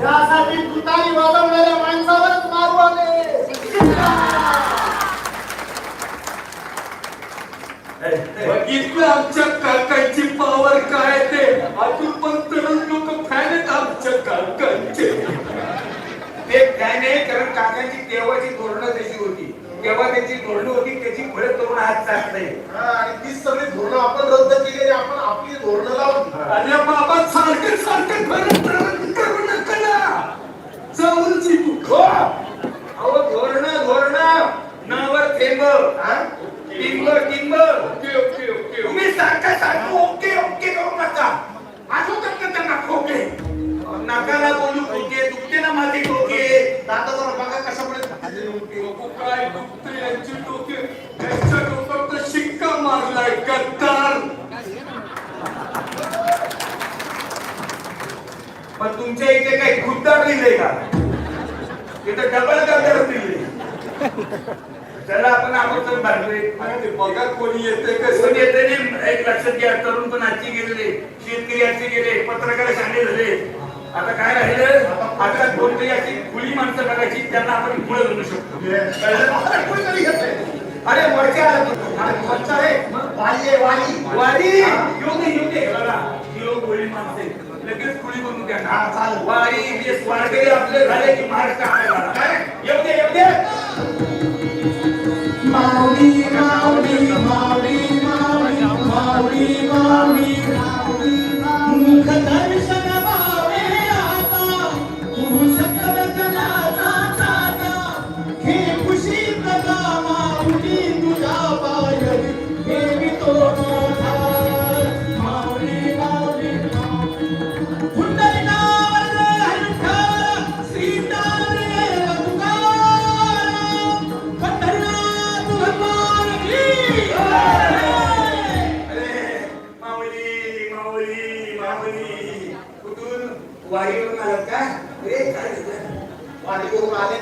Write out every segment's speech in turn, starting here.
त्यासाठी तुतारी वाजवणाऱ्या माणसावरच मारू आले बघितलं आमच्या काकांची पावर काय ते? अजून पण तरुण लोक फॅन आहेत आमच्या काकांचे. ते काय नाही कारण काकांची तेव्हाची धोरणं तशी होती. तेव्हा त्यांची धोरणं होती त्याची फळं करून आज जात नाही हा, आणि तीच सगळी धोरणं आपण रद्द केली. लावली अरे बाबा सारखं सारखं खरं प्रवृत्त करू. नका ना जाऊन शिकू हो. अहो धोरणं धोरणं. नावर थेंब? टिंब टिंब. ओके ओके ओके तुम्ही सारखं सारखं ओके ओके करू नका आठवतात ना त्यांना खोके नका ना बोलू खोके दुखते ना माझे खोके आता जरा बघा. नको काय दुखते यांची डोके? यांच्या डोक्यात तर शिक्का मारलाय गद्दार पण तुमच्या इथे काही खुद्दार लिहिलंय का? इथं डबल गद्दार लिहिलंय. चला आपण आणि ते बघा कोणी येते कसं येते एक लक्षात घ्या तरुण पण आजची गेलेले शेतकरी आजचे गेले पत्रकार शाणे झाले. आता काय राहिलं? आता कोणतरी अशी खुली माणसं बघायची त्यांना आपण पुढे घालू शकतो? अरे, वरच्या? वाली आहे, वाली. वारी हा. येऊ दे येऊ दे बघा गोळी माणसे लगेच खुली करून द्या हा, चालेल. वारी हे स्वारकरी आपले झाले की महाराष्ट्र आपल्याला काय? येऊ दे येऊ दे.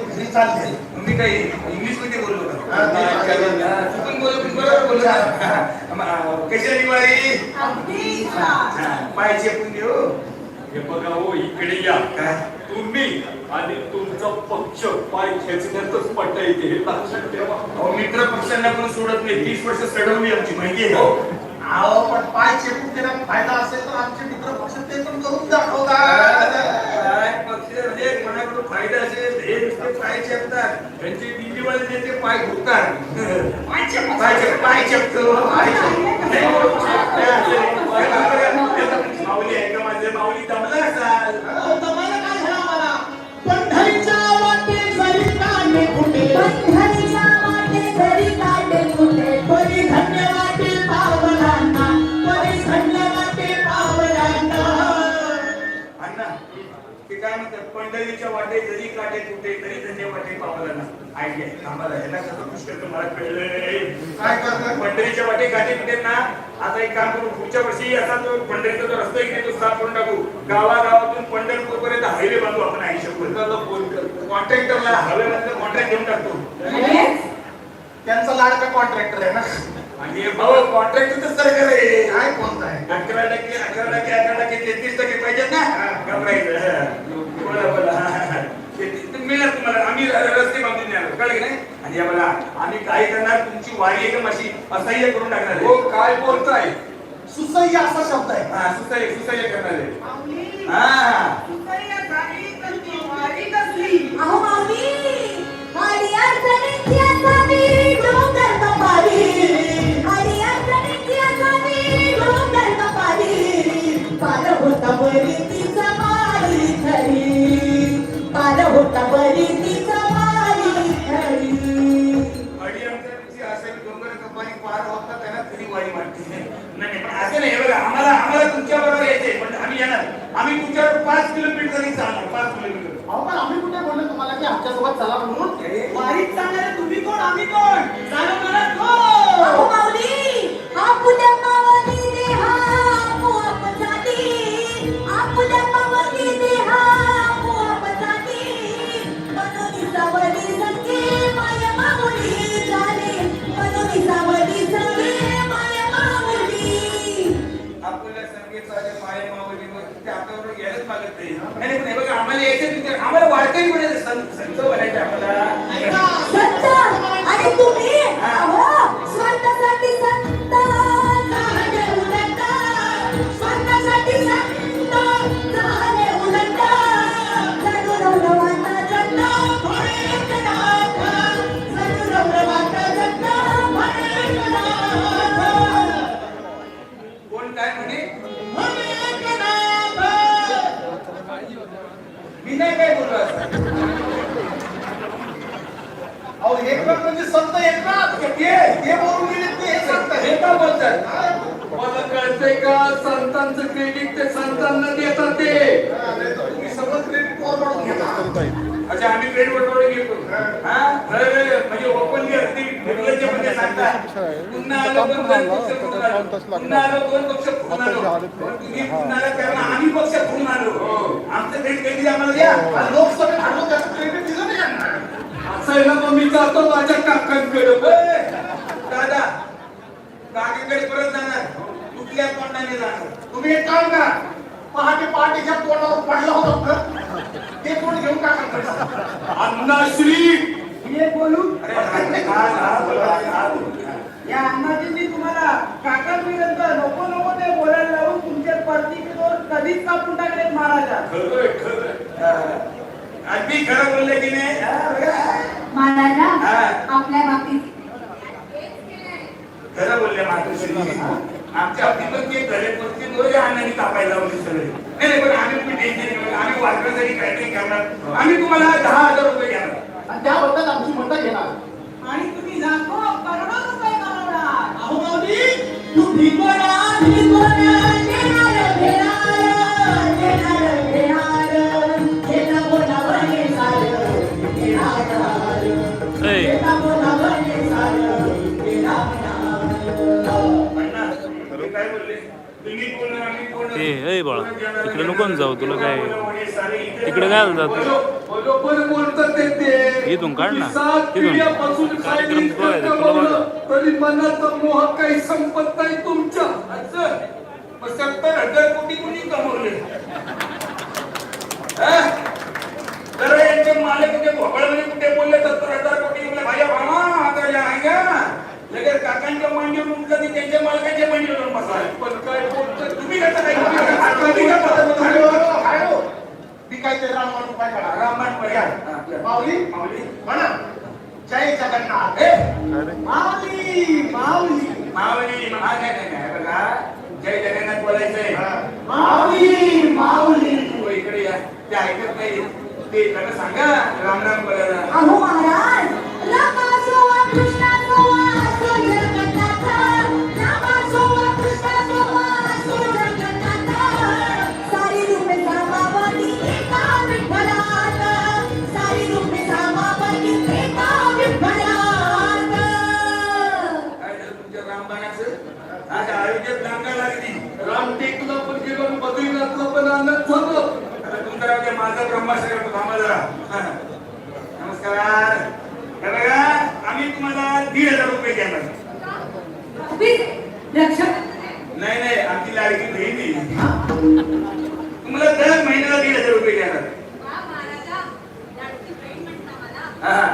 घरी चालले मी काही इंग्लिशमध्ये बोललो चुकून बोललो पण बरोबर बोललो कशी हे बघा हो इकडे या काय तुम्ही आणि तुमचा पक्ष पाय खेचण्यातच पटायचे हे लक्षात ठेवा अहो मित्र पक्षांना पण सोडत नाही तीस वर्ष सडवली आमची माहिती आहे हो अहो पण पाय चेपून त्याला फायदा असेल तर आमचे मित्र पक्ष ते पण करून दाखवतात काय पक्ष म्हणजे कोणाकडून फायदा असेल हे नुसते पाय चेपतात. त्यांचे दिल्लीवाले नेते पाय घुसतात पाय चेप पाय चेप पाय चेपतो. पाय चेप वाटे जरी काटे तुटे तरी धन्य वाटे पावला ना. आयडिया आम्हाला ह्याला कसं पुष्कळ तर मला कळलंय. काय करतात? पंढरीच्या वाटे काटे तुटे ना. आता एक काम करू पुढच्या वर्षी असा जो पंढरीचा जो रस्ता आहे तो साफ करून टाकू. गावागावातून पंढरपूर पर्यंत हायवे बांधू आपण आयुष्यभर फोन कर कॉन्ट्रॅक्टरला हवे मधलं कॉन्ट्रॅक्ट घेऊन टाकतो. त्यांचा लाडका कॉन्ट्रॅक्टर आहे ना. आणि भाऊ कॉन्ट्रॅक्टर तर सरकार आहे. काय कोणता आहे? अकरा टक्के अकरा टक्के अकरा टक्के तेहतीस टक्के पाहिजेत ना. घबरायचं बोला बोला मिळणार तुम्हाला. आम्ही रस्ते बांधून देणार कळलं की नाही? आणि या बघा आम्ही काय करणार? तुमची वारी एकदम अशी असह्य करून टाकणार आहे. हो काय बोलताय? सुसह्य असा शब्द आहे. हा सुसह्य सुसह्य करणार आहे. हा. tá banhando. आता हातावर यायलाच मागत नाही. आम्हाला यायचं आम्हाला वारकरी म्हणजे संत बनायचं आम्हाला बोलताय मला कळतंय का संतांचं क्रेडिट ते संतांना देतात ते? तुम्ही सगळं क्रेडिट वर म्हणून घेता. अच्छा आम्ही क्रेडिट वटवडे घेतो. अरे म्हणजे ओपनली अगदी निर्लज्ज म्हणजे सांगता पुन्हा आलो दोन पक्ष पुन्हा आलो. दोन पक्ष आलो. तुम्ही पुन्हा आम्ही पक्ष फुटून आलो. आमचं क्रेडिट कधी आम्हाला द्या. लोकसभेत त्याचं क्रेडिट दिलं नाही असं आहे ना मग मी जातो माझ्या काकांकडे. दादा काकीकडे परत जाणार. कुठल्या तोंडाने जाणार? तुम्ही एक काम करा. पहाटे पहाटेच्या तोंडावर पडला होता ते तोंड घेऊन टाका अण्णाश्री मी एक बोलू? अरे. या अण्णाजींनी तुम्हाला काकांपर्यंत नको नको ते बोलायला लावून तुमच्या प्रतिमेवर कधीच कापून टाकलेत महाराजा. खरंय, खरंय. अगदी खरं बोलले की नाही हा. महाराजा हा. आपल्या बाबतीत खरं बोलले मातोश्री. आमच्या पण ते दोरे अण्णांनी कापायला लावले सगळे. नाही नाही पण आम्ही पण टेन्शन. आम्ही वारकऱ्यासाठी काहीतरी करणार. आम्ही तुम्हाला दहा हजार रुपये घेणार आणि त्याबद्दल आमची मतं घेणार आणि तुम्ही लाखो करोडो रुपये कमवणार. अहो माऊली तू बोलणार. बाळा, तिकडे नको ना जाऊ, तुला काय- तिकडे काय जातो इथून काढ ना. कार्यक्रम कोटी कोणी तर मालक कुठे बोलले सत्तर हजार कोटी भाया भामा काकांच्या मांडीवर उठलं की त्यांच्या मालकाच्या मांडीवर जाऊन पण काय बोलतात तुम्ही कसं काय तुम्ही कसं- तुम्ही कसं- हॅलो, हॅलो, हॅलो. मी काहीतरी रामबाण उपाय करा माऊली माऊली. म्हणा. जय जगन्नाथ माऊली माऊली. माऊली बघा जय जगन्नाथ बोलायचंय. माऊली माऊली. हो, इकडे या. ते ऐकत नाही. ते त्यांना सांगा. राम राम बोलायला. अहो महाराज. रामबाणाचं. आज आयुष्यात दांगा लागली. रामटेकला पण गेलो बद्रीनाथला पण आनंद झालं. आता तुमचा राव ते माझा ब्रह्मास्त्र करतो थांबा जरा. नमस्कार. बघा आम्ही तुम्हाला दीड हजार रुपये देणार. रक्षक नाही. नाही आमची लाडकी बहीण आहे. तुम्हाला दर महिन्याला दीड हजार रुपये देणार हा, हा.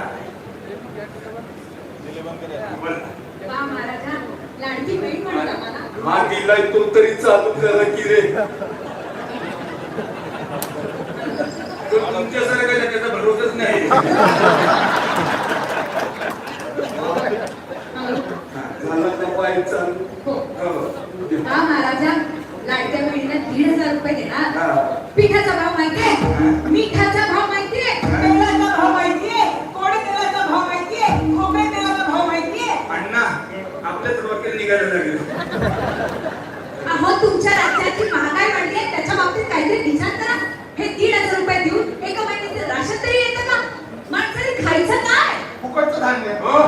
बोला. लाडकी बहीण म्हणता मला तो तरी चालू करा की रे. तुमच्यासारखा त्याचा भरोसाच नाही. आपल्याच वकील निघायला लागले. अहो तुमच्या राज्याची महागाई वाढली आहे त्याच्या बाबतीत काहीतरी विचार करा. हे दीड हजार रुपये देऊन एका महिन्याचं राशन तरी येतं का? माणसाने खायचं काय? फुकटचं धान्य. हो.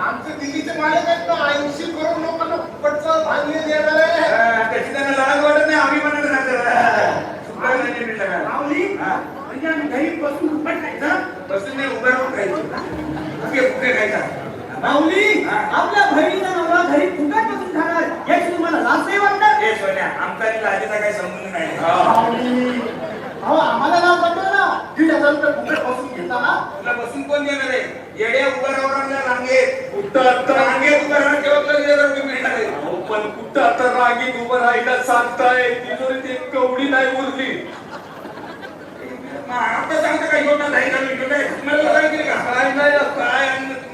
आमचे दिल्लीचे मालक आहेत ना ऐंशी करोड लोकांना फुकटचं धान्य देणार आहे हा, त्याची त्यांना लाज वाटत नाही आम्ही आपल्या बहिणीचा नवरा घरी कुठं बसून खाणार याची तुम्हाला लाज नाही वाटणार? हे सोन्या आमचा काही संबंध नाही. आम्हाला लाज वाटणार ना. दीड हजार रुपये फुकट बसून घेताना. तुला बसून कोण घेणार आहे? रांगे तर पण कुठं तर रागीत उभं राहायला सांगताय? तिजोरी ते कवडी नाही उरली. आता सांगता काही होणार नाही का? काय काय काय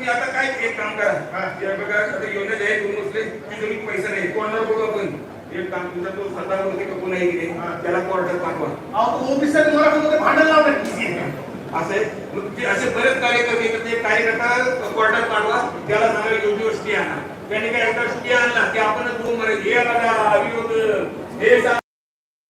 तुम्ही आता काय एक काम करा. हे. बघा आता योजना आहे तुम्ही उचले की तुम्ही पैसे नाही. कोणाला बघू आपण? एक काम तुमचा तो स्वतः होते का कोणा गेले त्याला क्वार्टर पाठवा. ऑफिसर मराठीमध्ये भांडण लावणार असं असे बरेच कार्यकर्ते ते कार्यकर्ता क्वार्टर पाठवा. त्याला सांगा युनिव्हर्सिटी आणा. त्यांनी काय सुटी आणला की बोल मारायची हे हे